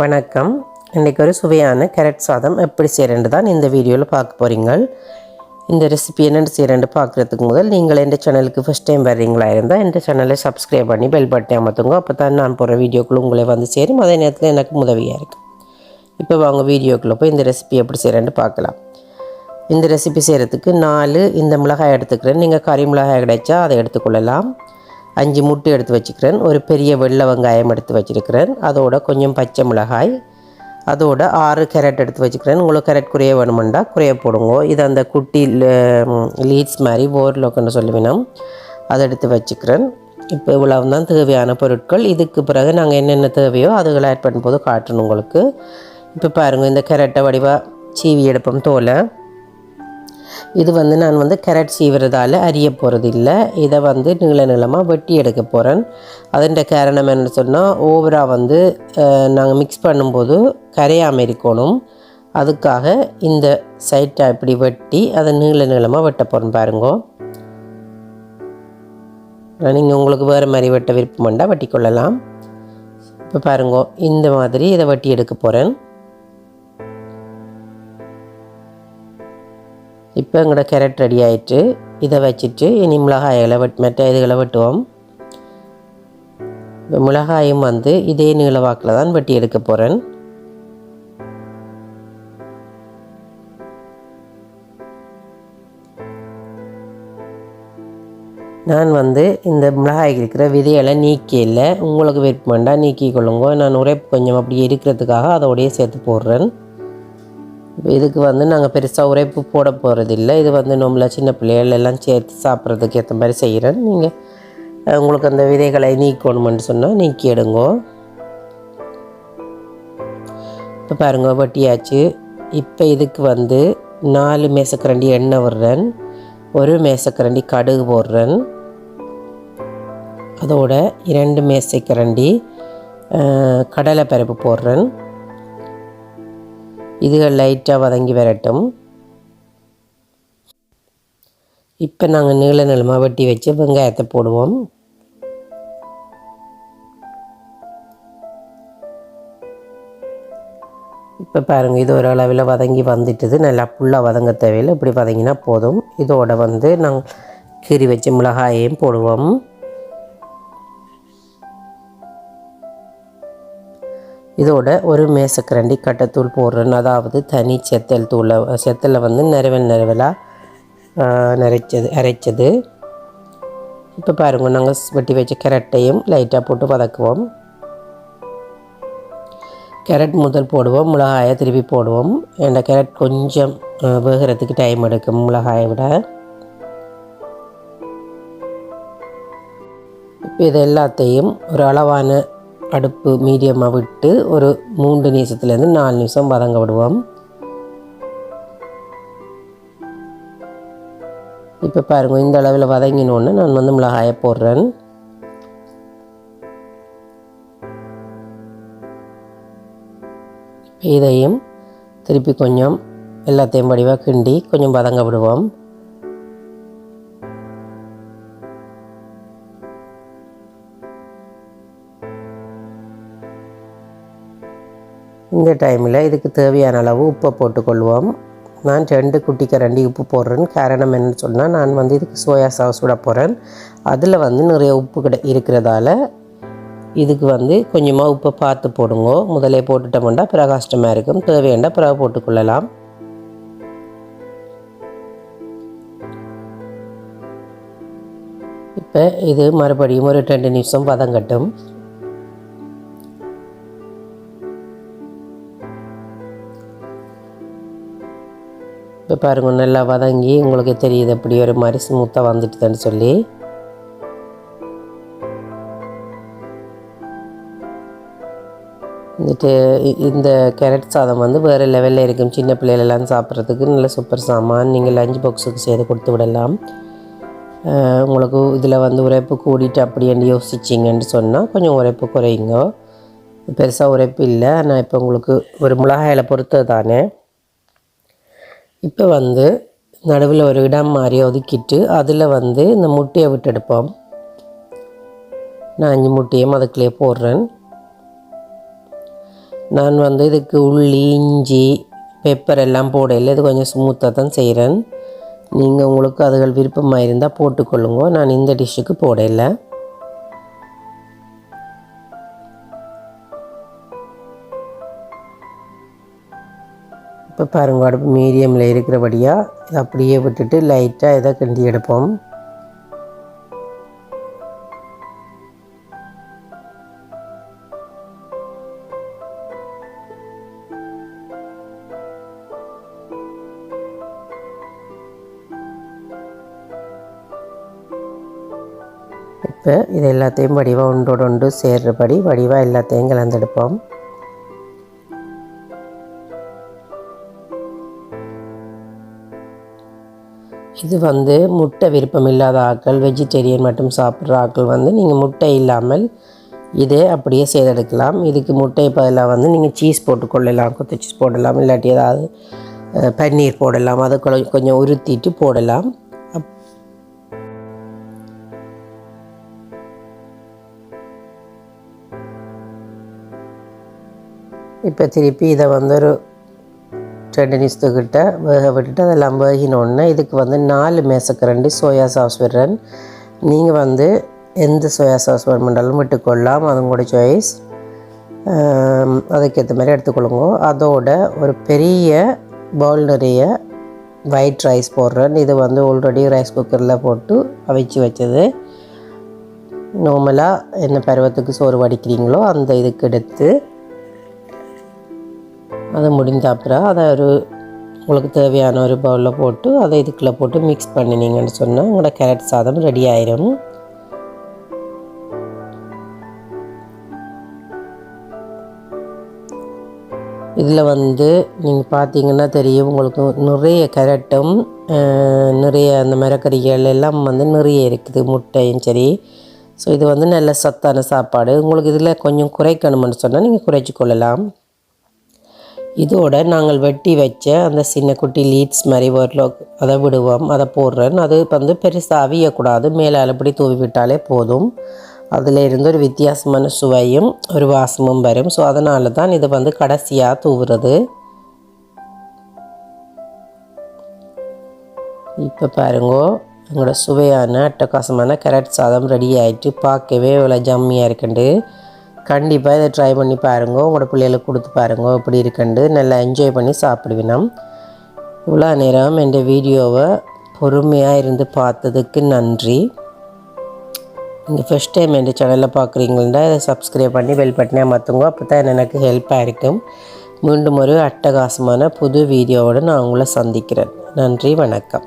வணக்கம். இன்றைக்கி ஒரு சுவையான கேரட் சாதம் எப்படி செய்கிறேன்னு தான் இந்த வீடியோவில் பார்க்க போகிறீங்க இந்த ரெசிபி என்னென்னு செய்கிறேன்னு பார்க்குறதுக்கு முதல் நீங்கள் எந்த சேனலுக்கு ஃபஸ்ட் டைம் வர்றீங்களா இருந்தால் எந்த சேனலை சப்ஸ்கிரைப் பண்ணி பெல் பட்டனை அமர்த்துங்க. அப்போ தான் நான் போகிற வீடியோக்குள்ளே உங்களை வந்து சேரும். அதே நேரத்தில் எனக்கு உதவியாக இருக்குது இப்போ வாங்க வீடியோக்குள்ளே போய் இந்த ரெசிபி எப்படி செய்கிறேன்னு பார்க்கலாம். இந்த ரெசிபி செய்கிறதுக்கு நாலு இந்த மிளகாய் எடுத்துக்கிறேன். நீங்கள் கறி மிளகாய் கிடைச்சா அதை எடுத்துக்கொள்ளலாம். அஞ்சு முட்டை எடுத்து வச்சுக்கிறேன். ஒரு பெரிய வெள்ளை வெங்காயம் எடுத்து வச்சுருக்கிறேன். அதோட கொஞ்சம் பச்சை மிளகாய். அதோட ஆறு கேரட் எடுத்து வச்சுக்கிறேன். உங்களுக்கு கேரட் குறைய வேணுமெண்டா குறைய போடுங்க. இது அந்த குட்டி லீட்ஸ் மாதிரி போர்லோக்குன்னு சொல்லுவினோம் அதை எடுத்து வச்சுக்கிறேன். இப்போ இவ்வளவு தான் தேவையான பொருட்கள். இதுக்கு பிறகு நாங்கள் என்னென்ன தேவையோ அதுகளை ஆட் பண்ணும்போது காட்டணும் உங்களுக்கு. இப்போ பாருங்கள் இந்த கேரட்டை வடிவாக சீவி எடுப்போம் தோலை. இது வந்து நான் வந்து கேரட் சீவுறதால அறிய போகிறது இல்லை இதை வந்து நீள நீளமாக வெட்டி எடுக்க போகிறேன் அதன் காரணம் என்ன சொன்னால் ஓவராக வந்து நாங்கள் மிக்ஸ் பண்ணும்போது கரையாமல் இருக்கணும். அதுக்காக இந்த சைட்டை இப்படி வெட்டி அதை நீள நீளமாக வெட்ட போகிறேன் பாருங்க. நீங்கள் உங்களுக்கு வேறு மாதிரி வெட்ட விருப்பம் வெட்டி கொள்ளலாம் இப்போ பாருங்க இந்த மாதிரி இதை வெட்டி எடுக்க போகிறேன் இப்போ எங்களோட கேரட் ரெடி ஆயிட்டு இதை வச்சுட்டு இனி மிளகாயில் வெட் மற்ற இதுகளை வெட்டுவோம். இப்போ மிளகாயும் வந்து இதே நீள வாக்கில் தான் வெட்டி எடுக்க போகிறேன் நான் வந்து இந்த மிளகாய்க்கு இருக்கிற விதையெல்லாம் நீக்கி இல்லை. உங்களுக்கு விருப்பம்டா நீக்கி கொள்ளுங்க. நான் உரைப்பு கொஞ்சம் அப்படி இருக்கிறதுக்காக அதோடையே சேர்த்து போடுறேன். இதுக்கு வந்து நாங்கள் பெருசாக உரைப்பு போட போகிறதில்ல இது வந்து நம்மள சின்ன பிள்ளைகள் எல்லாம் சேர்த்து சாப்பிட்றதுக்கு ஏற்ற மாதிரி செய்கிறேன் நீங்கள் உங்களுக்கு அந்த விதைகளை நீக்கணுமென்னு சொன்னால் நீக்கி எடுங்கோ. இப்போ பாருங்க வெட்டியாச்சு. இப்போ இதுக்கு வந்து நாலு மேசக்கரண்டி எண்ணெய் விடுறேன். ஒரு மேசக்கரண்டி கடுகு போடுறேன். அதோட இரண்டு மேசைக்கரண்டி கடலை பருப்பு போடுறேன். இதுகள் லைட்டாக வதங்கி வரட்டும். இப்போ நாங்கள் நீள நிலமாக வெட்டி வச்சு வெங்காயத்தை போடுவோம். இப்போ பாருங்கள் இது ஒரு அளவில் வதங்கி வந்துட்டுது. நல்லா ஃபுல்லாக வதங்க தேவையில்லை. இப்படி வதங்கினா போதும். இதோட வந்து நாங்கள் கீறி வச்ச மிளகாயையும் போடுவோம். இதோட ஒரு மேசக்கரண்டி கட்டத்தூள் போடுறேன் அதாவது தனி செத்தல் தூளை செத்தலை வந்து நிறவல் நிறவலாக நிறைச்சது அரைச்சது. இப்போ பாருங்க நாங்கள் வெட்டி வச்ச கேரட்டையும் லைட்டாக போட்டு வதக்குவோம். கேரட் முதல் போடுவோம் மிளகாயை திருப்பி போடுவோம். ஏன்னா கேரட் கொஞ்சம் வேகிறதுக்கு டைம் எடுக்கும் மிளகாயை விட. இப்போ இது எல்லாத்தையும் ஒரு அளவான அடுப்பு மீடியமாக விட்டு ஒரு மூன்று நிமிஷத்துலேருந்து நாலு நிமிஷம் வதங்க விடுவோம். இப்போ பாருங்கள் இந்த அளவில் வதங்கினோன்னு நான் வந்து மிளகாயை போடுறேன். இதையும் திருப்பி கொஞ்சம் எல்லாத்தையும் வடிவாக கிண்டி கொஞ்சம் வதங்க விடுவோம். இந்த டைமில் இதுக்கு தேவையான அளவு உப்பை போட்டுக்கொள்வோம். நான் ரெண்டு குட்டிக்கு ரெண்டு உப்பு போடுறேன். காரணம் என்னன்னு சொன்னால் நான் வந்து இதுக்கு சோயா சாஸ் விட போகிறேன் அதில் வந்து நிறைய உப்பு கிட இருக்கிறதால இதுக்கு வந்து கொஞ்சமாக உப்பை பார்த்து போடுங்க. முதலே போட்டுட்டோம்னா பிறகு கஷ்டமாக இருக்கும். தேவையாண்டா பிறகு போட்டுக்கொள்ளலாம். இப்போ இது மறுபடியும் ஒரு ரெண்டு நிமிஷம் வதங்கட்டும். இப்போ பாருங்க நல்லா வதங்கி உங்களுக்கு தெரியுது அப்படி ஒரு மாதிரி ஸ்மூத்தாக வந்துட்டுதுன்னு சொல்லி. வந்துட்டு இந்த கேரட் சாதம் வந்து வேறு லெவலில் இருக்கும். சின்ன பிள்ளைகளெல்லாம் சாப்பிட்றதுக்கு நல்ல சூப்பர் சாமான். நீங்கள் லஞ்ச் பாக்ஸுக்கு செய்து கொடுத்து விடலாம். உங்களுக்கு இதில் வந்து உரைப்பு கூடிட்டு அப்படின்னு யோசிச்சிங்கன்னு சொன்னால் கொஞ்சம் உரைப்பு குறையுங்க. பெருசாக உரைப்பு இல்லை. ஆனால் இப்போ உங்களுக்கு ஒரு மிளகாயில் பொறுத்தது தானே. இப்போ வந்து நடுவில் ஒரு இடம் மாதிரி ஒதுக்கிட்டு அதில் வந்து இந்த முட்டையை விட்டு எடுப்போம். நான் அஞ்சு முட்டையும் அதுக்குள்ளேயே போடுறேன். நான் வந்து இதுக்கு உள்ளி இஞ்சி பெப்பர் எல்லாம் போடையில் இது கொஞ்சம் ஸ்மூத்தாக தான் செய்கிறேன் நீங்கள் உங்களுக்கு அதுகள் விருப்பமாக இருந்தால் போட்டுக்கொள்ளுங்க. நான் இந்த டிஷ்ஷுக்கு போடையில். இப்போ பாருங்க அடுப்பு மீடியமில் இருக்கிறபடியாக இதை அப்படியே விட்டுட்டு லைட்டாக இதை கிண்டி எடுப்போம். இப்போ இது எல்லாத்தையும் வடிவாக ஒன்றோடு ஒன்று சேர்றபடி வடிவாக எல்லாத்தையும் கலந்தெடுப்போம் இது வந்து முட்டை விருப்பம் இல்லாத ஆட்கள் வெஜிடேரியன் மட்டும் சாப்பிட்ற ஆட்கள் வந்து நீங்கள் முட்டை இல்லாமல் இதே அப்படியே செய்தெடுக்கலாம் இதுக்கு முட்டை பதிலாக வந்து நீங்கள் சீஸ் போட்டுக்கொள்ளலாம் கொத்து சீஸ் போடலாம் இல்லாட்டி ஏதாவது பன்னீர் போடலாம் அதை கொஞ்சம் உருத்திட்டு போடலாம். இப்போ திருப்பி இதை வந்து ஒரு ரெண்டு நிமிஷத்துக்கிட்ட வேக விட்டுட்டு அதெல்லாம் வேகினோடனே இதுக்கு வந்து நாலு மேசக்கரண்டி சோயா சாஸ் விடுறேன். நீங்கள் வந்து எந்த சோயா சாஸ் வேணுமென்றாலும் விட்டுக்கொள்ளலாம். அது உங்களோட சாய்ஸ் அதுக்கேற்ற மாதிரி எடுத்துக்கொள்ளுங்க. அதோட ஒரு பெரிய பவுல் நிறைய ஒயிட் ரைஸ் போடுறேன். இது வந்து ஆல்ரெடி ரைஸ் குக்கரில் போட்டு அவிச்சு வச்சது. நார்மலாக என்ன பருவத்துக்கு சோறு வடிக்கிறீங்களோ அந்த இதுக்கு எடுத்து அது முடிந்த அப்புறம் அதை ஒரு உங்களுக்கு தேவையான ஒரு பவுலில் போட்டு அதை இதுக்குள்ளே போட்டு மிக்ஸ் பண்ணினீங்கன்னு சொன்னால் உங்களோட கேரட் சாதம் ரெடி ஆயிரும். இதில் வந்து நீங்கள் பார்த்தீங்கன்னா தெரியும் உங்களுக்கு நிறைய கேரட்டும் நிறைய அந்த மரக்கறிகள் எல்லாம் வந்து நிறைய இருக்குது முட்டையும் சரி. ஸோ இது வந்து நல்ல சத்தான சாப்பாடு. உங்களுக்கு இதில் கொஞ்சம் குறைக்கணும்னு சொன்னால் நீங்கள் குறைச்சி கொள்ளலாம் இதோட நாங்கள் வெட்டி வச்ச அந்த சின்ன குட்டி லீட்ஸ் மாதிரி ஒரு அதை விடுவோம் அதை போடுறேன் அது வந்து பெருசாக அவியக்கூடாது. மேலே அப்படி தூவி விட்டாலே போதும். அதில் இருந்து ஒரு வித்தியாசமான சுவையும் ஒரு வாசமும் வரும். ஸோ அதனால தான் இது வந்து கடைசியாக தூவுறது. இப்போ பாருங்கோ எங்களோட சுவையான அட்டகாசமான கேரட் சாதம் ரெடி ஆகிட்டு பார்க்கவே இவ்வளோ ஜம்மியாக இருக்குண்டு. கண்டிப்பாக இதை ட்ரை பண்ணி பாருங்க. உங்களோட பிள்ளைகளுக்கு கொடுத்து பாருங்க. இப்படி இருக்குண்டு நல்லா என்ஜாய் பண்ணி சாப்பிடுவினோம் இவ்வளோ நேரம் என் வீடியோவை பொறுமையாக இருந்து பார்த்ததுக்கு நன்றி. நீங்கள் ஃபஸ்ட் டைம் என் சேனலில் பார்க்குறீங்களா இதை சப்ஸ்கிரைப் பண்ணி பெல் பட்டனே மாற்றுங்க அப்போ தான் எனக்கு ஹெல்ப்பாக இருக்கும். மீண்டும் ஒரு அட்டகாசமான புது வீடியோவோடு நான் உங்களை சந்திக்கிறேன். நன்றி வணக்கம்.